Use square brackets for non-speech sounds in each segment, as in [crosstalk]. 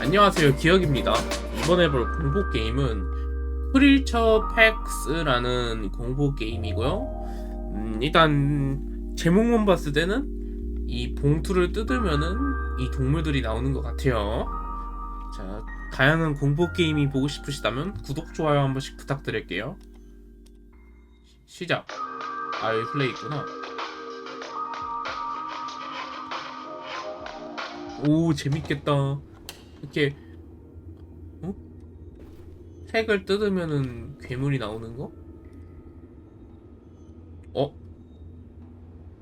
안녕하세요 기혁입니다. 이번에 볼 공포 게임은 프리처 팩스라는 공포 게임이고요. 음, 일단 제목만 봤을 때는 이 봉투를 뜯으면은 이 동물들이 나오는 것 같아요. 자 다양한 공포 게임이 보고 싶으시다면 구독 좋아요 한 번씩 부탁드릴게요. 시- 시작. 아 여기 플레이 있구나. 오 재밌겠다 이렇게 어? 색을 뜯으면은 괴물이 나오는 거? 어?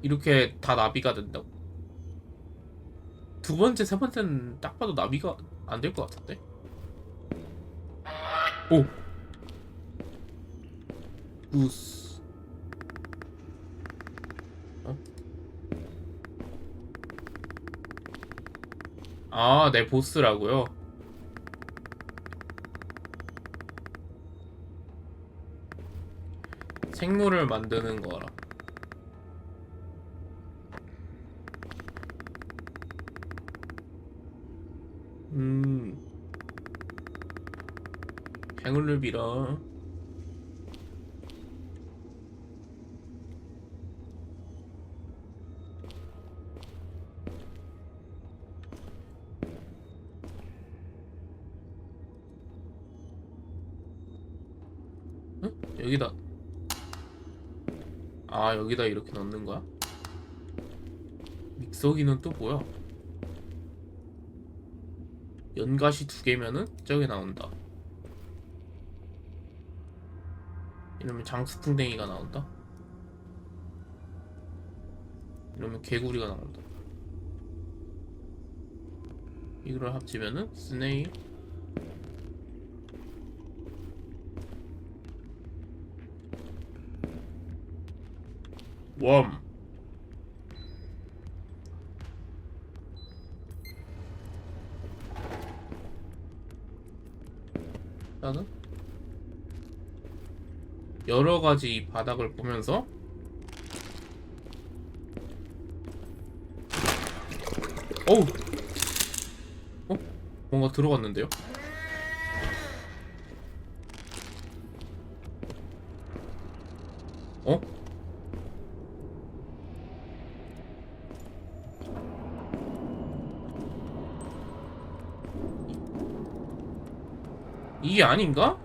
이렇게 다 나비가 된다고? 두 번째, 세 번째는 딱 봐도 나비가 안 될 것 같은데? 오! 구스 어? 아, 내 보스라고요? 생물을 만드는 거라. 음. 행운을 빌어. 응? 여기다. 아, 여기다 이렇게 넣는 거야? 믹서기는 또 뭐야? 연가시 두 개면은 저게 나온다. 이러면 장수풍뎅이가 나온다. 이러면 개구리가 나온다. 이거를 합치면은 스네일 웜 나는 여러 가지 바닥을 보면서 어우 어? 뭔가 들어갔는데요? 어? 이게 아닌가?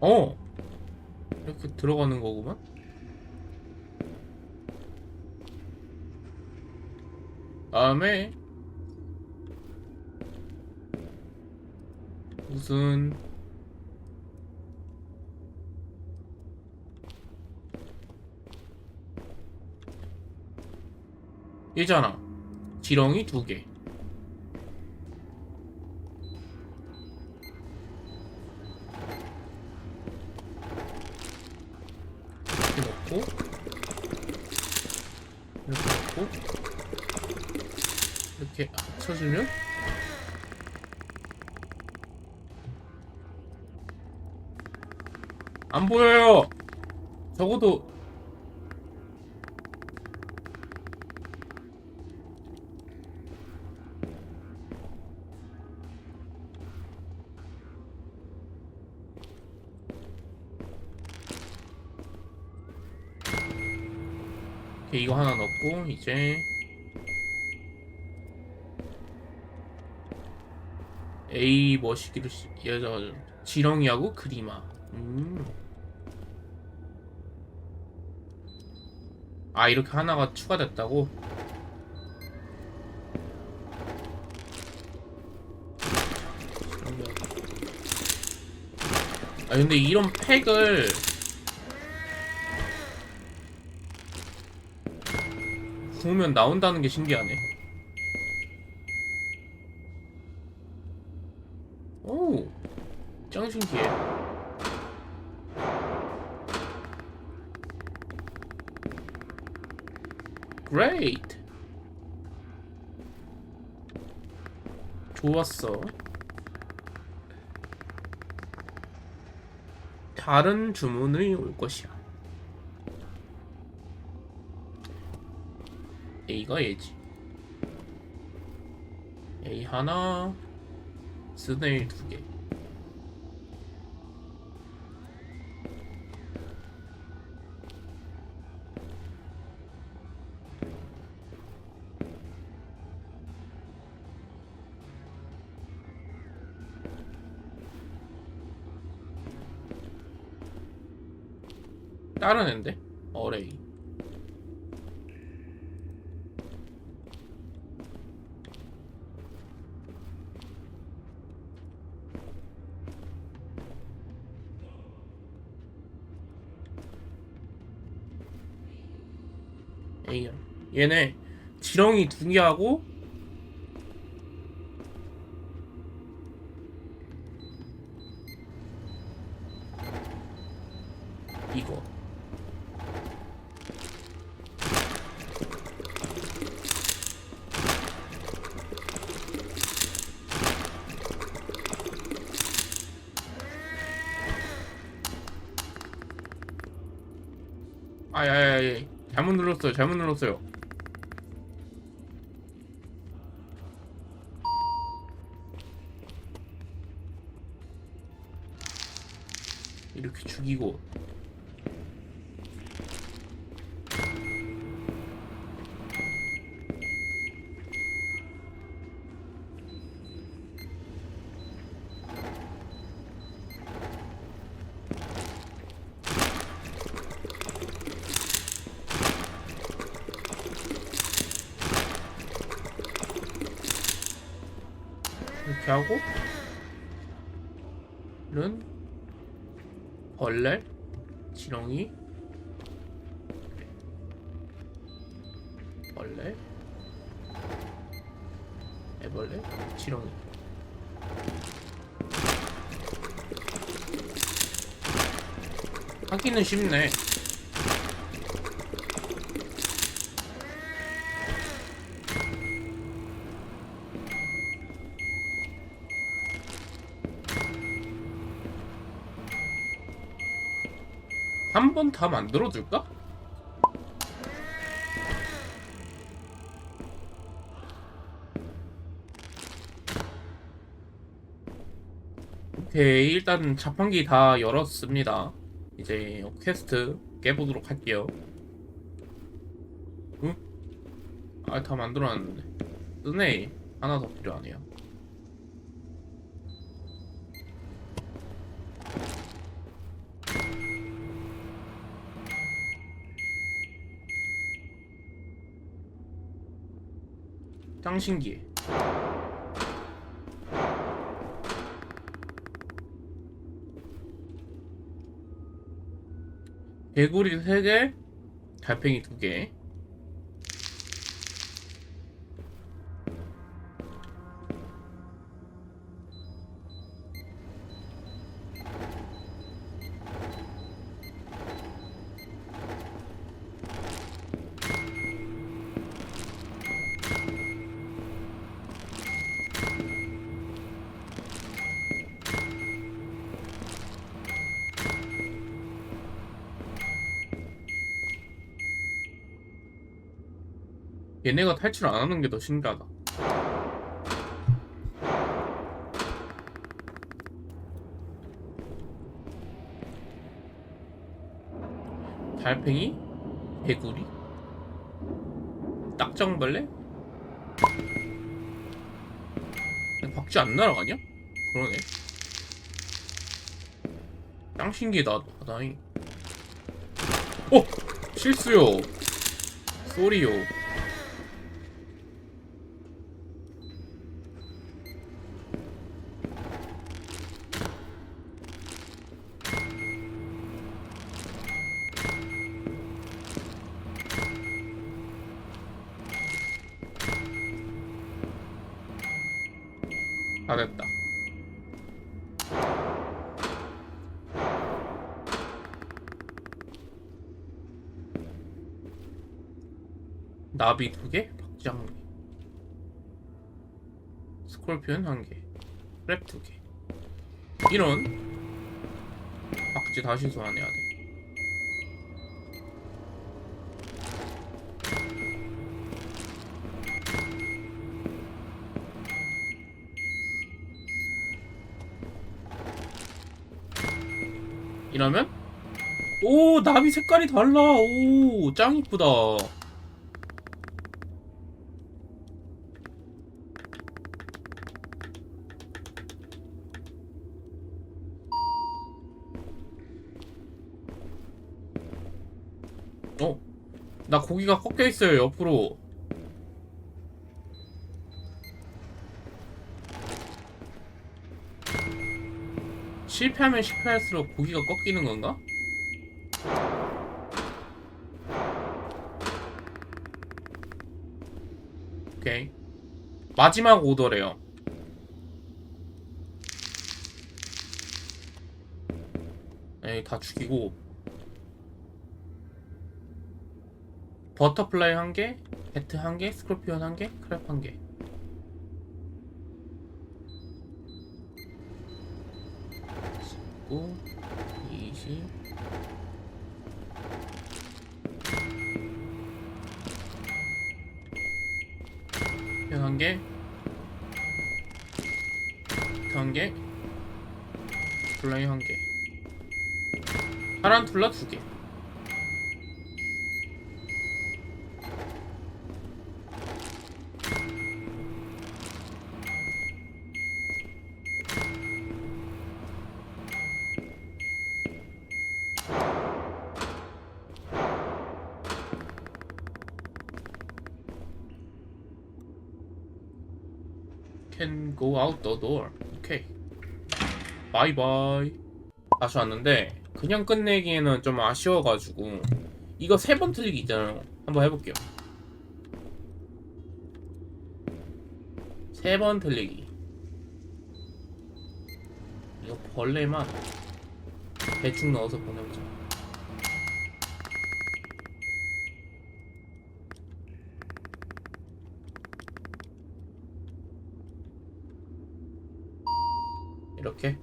어 이렇게 들어가는 거구만 다음에 무슨 얘잖아 지렁이 두개. 이렇게 넣고 이렇게 넣고 이렇게 합쳐주면? 안 보여요. 적어도. 이거 하나 넣고 이제 A 머시기를 시- 여자 지렁이하고 그리마. 음. 아 이렇게 하나가 추가됐다고? 아 근데 이런 팩을 구우면 나온다는 게 신기하네. 짱 신기해. Great. 좋았어. 다른 주문이 올 것이야. A가 예지. A 하나 스네일 두개. 다른 앤데? 어레이. 얘네 지렁이 두 개하고 아야야야 잘못 눌렀어요 잘못 눌렀어요. 이렇게 죽이고 이렇게 하고 는 벌레 지렁이 벌레 애벌레 지렁이. 하기는 쉽네 한 번 다 만들어줄까? 오케이 일단 자판기 다 열었습니다 이제 퀘스트 깨보도록 할게요 응? 아다 만들어놨는데 은혜 하나 더 필요하네요 짱 신기해. 개구리 3개, 달팽이 2개. 얘네가 탈출 안 하는 게 더 신기하다. 달팽이? 개구리? 딱정벌레? 박쥐 안 날아가냐? 그러네. 짱 신기하다, 다행히. 어! 실수요! 쏘리요. 다 됐다. 나비 두 개, 박쥐 한 개, 스콜피온 한 개, 랩 두 개. 이런. 박쥐 다시 소환해야 돼. 이러면? 오 나비 색깔이 달라. 오 짱 이쁘다 어? 나 고기가 꺾여 있어요 옆으로. 실패하면 실패할수록 고기가 꺾이는 건가? 오케이. 마지막 오더래요. 에이 다 죽이고 버터플라이 한 개, 배트 한 개, 스콜피온 한 개, 크랩 한 개. 십구, 이십. 편한 개, 한 개, 플라이 한 개, 타란툴라 두 개. Can go out the door. 오케이. 바이바이. 다시 왔는데 그냥 끝내기에는 좀 아쉬워가지고 이거 세 번 틀리기 있잖아요. 한번 해볼게요. 세 번 틀리기. 이거 벌레만 대충 넣어서 보내보자. 이렇게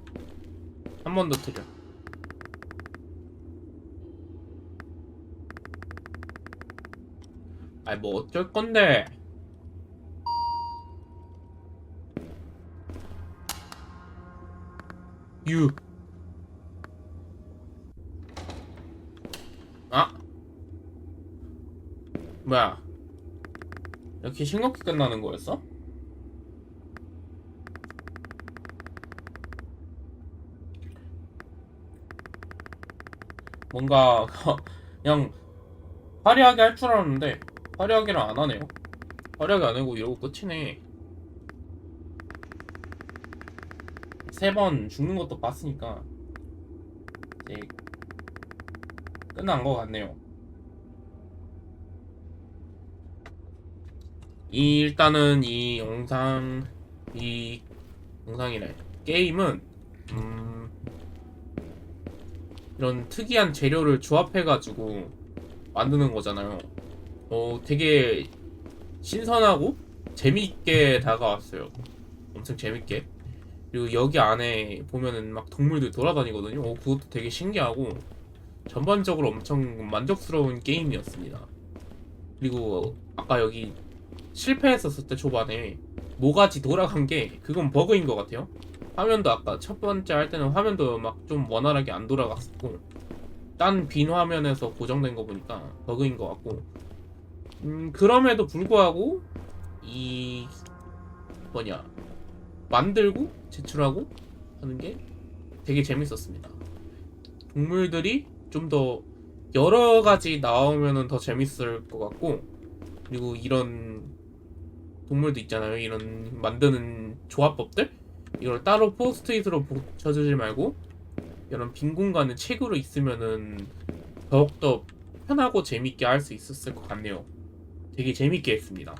한 번 더 틀려. 아이 뭐 어쩔 건데? 유. 아. 뭐야? 이렇게 싱겁게 끝나는 거였어? 뭔가 [laughs] 그냥 화려하게 할 줄 알았는데 화려하게는 안 하네요. 화려하게 안 하고 이러고 끝이네. 세 번 죽는 것도 봤으니까 이제 끝난 것 같네요. 이 일단은 이 영상 이 영상이래 게임은 음 이런 특이한 재료를 조합해가지고 만드는 거잖아요. 어, 되게 신선하고 재밌게 다가왔어요. 엄청 재밌게. 그리고 여기 안에 보면은 막 동물들 돌아다니거든요. 어, 그것도 되게 신기하고 전반적으로 엄청 만족스러운 게임이었습니다. 그리고 아까 여기 실패했었을 때 초반에 모가지 돌아간 게 그건 버그인 것 같아요. 화면도 아까 첫 번째 할 때는 화면도 막 좀 원활하게 안 돌아갔었고 딴 빈 화면에서 고정된 거 보니까 버그인 것 같고 음 그럼에도 불구하고 이 뭐냐 만들고 제출하고 하는 게 되게 재밌었습니다. 동물들이 좀 더 여러 가지 나오면은 더 재밌을 것 같고 그리고 이런 동물도 있잖아요. 이런 만드는 조합법들 이걸 따로 포스트잇으로 붙여주지 말고 이런 빈 공간을 책으로 있으면은 더욱더 편하고 재밌게 할 수 있었을 것 같네요. 되게 재밌게 했습니다.